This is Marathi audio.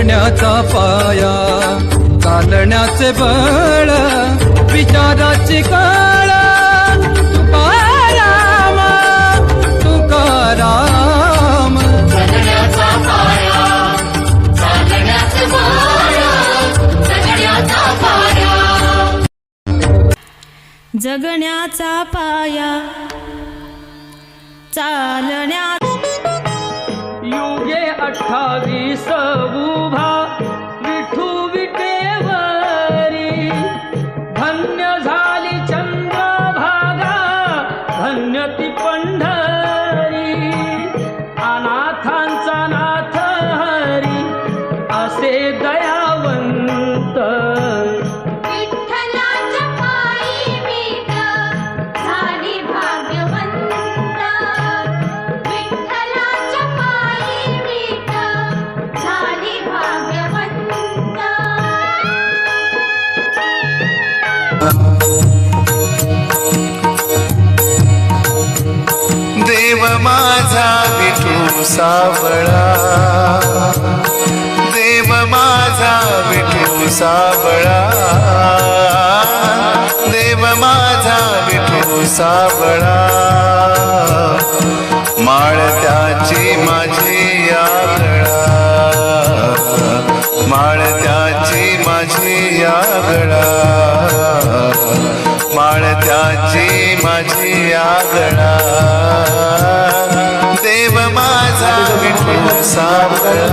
जगण्याचा पाया चालण्याचे बळ विचाराची कळ. तुकाराम तुकाराम जगण्याचा पाया चालण्याचे माया जगण्याचा पाया. जगण्याचा पाया चालण्या युगे अठ्ठावीस देव माझा विठू सावळा. देव माझा विठू सावळा. देव माझा विठू सावळा. माळ त्याची माझी आगळा. माळ त्याची माझी आगळा. त्याची माझी आगणा देव माझा विठू सावळा